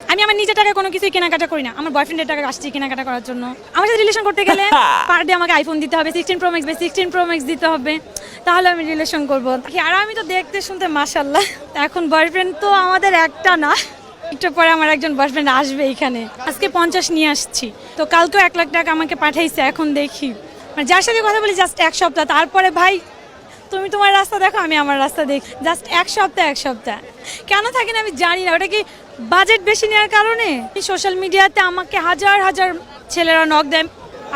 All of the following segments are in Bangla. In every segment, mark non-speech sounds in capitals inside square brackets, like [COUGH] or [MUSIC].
আমি আমার নিজের টাকায় কোনো কিছুই কেনাকাটা করি না। আমার বয়ফ্রেন্ডের টাকা আসছি কেনাকাটা করার জন্য। আমার সাথে রিলেশন করতে গেলে [LAUGHS] পার ডে আমাকে আইফোন দিতে হবে sixteen pro max sixteen pro max দিতে হবে। তাহলে আমি রিলেশন করব। আর আমি তো দেখতে শুনতে মাসাল্লাহ এখন বয়ফ্রেন্ড তো আমাদের একটা না। একটু পরে আমার একজন বয়ফ্রেন্ড আসবে এখানে। আজকে পঞ্চাশ নিয়ে আসছি। তো কালকেও এক লাখ টাকা আমাকে পাঠাইছে এখন দেখি। মানে যার সাথে কথা বলি জাস্ট এক সপ্তাহ। তারপরে ভাই তুমি তোমার রাস্তা দেখো আমি আমার রাস্তা দেখি। জাস্ট এক সপ্তাহ এক সপ্তাহ। কেন থাকি না আমি জানি না। ওটা কি বাজেট বেশি নেওয়ার কারণে সোশ্যাল মিডিয়াতে আমাকে হাজার হাজার ছেলেরা নক দেয়।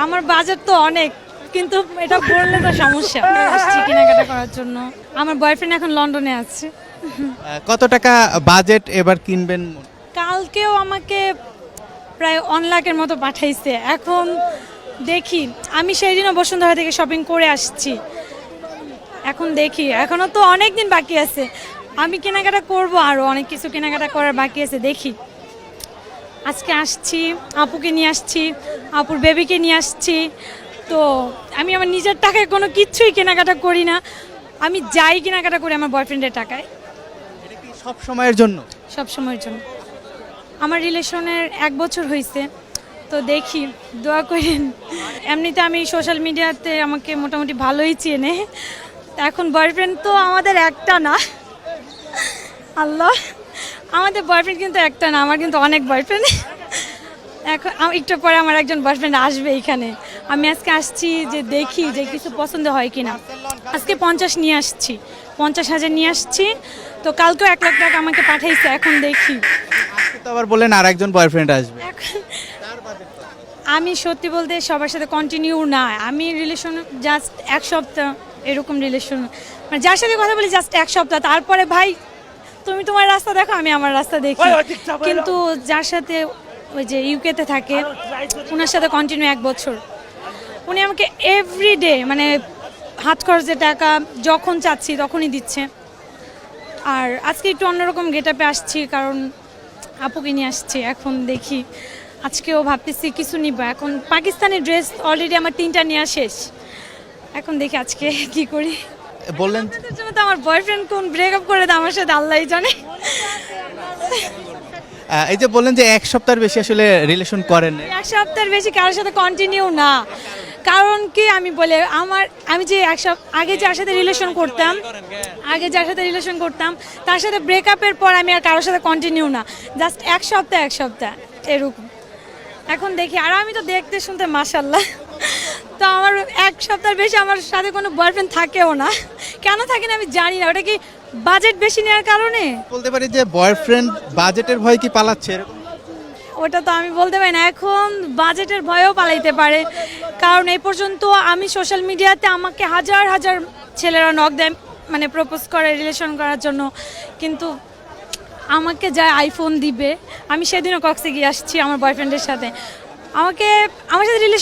আমার বাজেট তো অনেক কিন্তু এটা বললে তো সমস্যা। আসছি কেনাকাটা করার জন্য। আমার বয়ফ্রেন্ড এখন লন্ডনে আছে। কত টাকা বাজেট এবার কিনবেন? কালকেও আমাকে প্রায় ওয়ান লাখের মতো পাঠাইছে। এখন দেখি আমি সেই দিনও বসুন্ধরা থেকে শপিং করে আসছি। এখন দেখি এখনও তো অনেক দিন বাকি আছে। আমি কেনাকাটা করব আরও অনেক কিছু কেনাকাটা করার বাকি আছে দেখি। আজকে আসছি আপুকে নিয়ে আসছি আপুর বেবিকে নিয়ে আসছি। তো আমি আমার নিজের টাকায় কোনো কিচ্ছুই কেনাকাটা করি না। আমি যাই কেনাকাটা করি আমার বয়ফ্রেন্ডের টাকায়। সব সময়ের জন্য? সব সময়ের জন্য। আমার রিলেশনের এক বছর হয়েছে তো দেখি দোয়া করেন। এমনিতে আমি সোশ্যাল মিডিয়াতে আমাকে মোটামুটি ভালোই চেনে। এখন বয়ফ্রেন্ড তো আমাদের একটা না। আল্লাহ আমাদের বয়ফ্রেন্ড কিন্তু একটা না আমার কিন্তু অনেক বয়ফ্রেন্ড এখন একটু পরে আমার একজন বয়ফ্রেন্ড আসবে এখানে। আমি আজকে আসছি যে দেখি যে কিছু পছন্দ হয় কিনা। আজকে পঞ্চাশ নিয়ে আসছি। পঞ্চাশ হাজার নিয়ে আসছি। তো কালকেও এক লাখ টাকা আমাকে পাঠাইছে এখন দেখি। তো আবার বললেন আর একজন বয়ফ্রেন্ড আসবে। আমি সত্যি বলতে সবার সাথে কন্টিনিউ না আমি রিলেশন জাস্ট এক সপ্তাহ এরকম রিলেশন মানে যার সাথে কথা বলি জাস্ট এক সপ্তাহ। তারপরে ভাই তুমি তোমার রাস্তা দেখো আমি আমার রাস্তা দেখি। কিন্তু যার সাথে ওই যে ইউকেতে থাকে ওনার সাথে কন্টিনিউ এক বছর। উনি আমাকে এভরিডে মানে হাত খরচের টাকা যখন চাচ্ছি তখনই দিচ্ছে। আর আজকে একটু অন্যরকম গেট আপে আসছি কারণ আপুকে নিয়ে আসছি এখন দেখি। আজকেও ভাবতেছি কিছু নিব। এখন পাকিস্তানি ড্রেস অলরেডি আমার তিনটা নেওয়া শেষ। এখন দেখি আজকে কি করি। বললেন আপনাদের জন্য তো আমার বয়ফ্রেন্ড কোন ব্রেকআপ করে দেয় আমার সাথে আল্লাহই জানে। আহ, এই যে বললেন যে এক সপ্তাহের বেশি আসলে রিলেশন করেন এক সপ্তাহের বেশি কারোর সাথে কন্টিনিউ না। কারণ কি আমি বলে আমার আমি যে এক সপ্তাহ আগে যার সাথে রিলেশন করতাম আগে যার সাথে রিলেশন করতাম তার সাথে ব্রেকআপের পর আমি আর কারোর সাথে কন্টিনিউ না। জাস্ট এক সপ্তাহ এক সপ্তাহ এরকম। এখন দেখি আর আমি তো দেখতে শুনতে মাসাল্লাহ তো আমার এক সপ্তাহের বেশি আমার সাথে কোনো বয়ফ্রেন্ড থাকেও না। কেন থাকে না আমি জানি না ওটা কি বাজেট বেশি নেওয়ার কারণে? বলতে পারি যে বয়ফ্রেন্ড বাজেটের ভয় কি পালাচ্ছে এরকম? ওটা তো আমি বলতে পারি না এখন বাজেটের ভয়েও পালাইতে পারে। কারণ এই পর্যন্ত আমি সোশ্যাল মিডিয়াতে আমাকে হাজার হাজার ছেলেরা নক দেয় মানে প্রপোজ করে রিলেশন করার জন্য। কিন্তু আমাকে যা আইফোন দিবে আমি সেদিনও কক্সে গিয়ে আসছি আমার বয়ফ্রেন্ডের সাথে। আমাকে আমার সাথে রিলেশন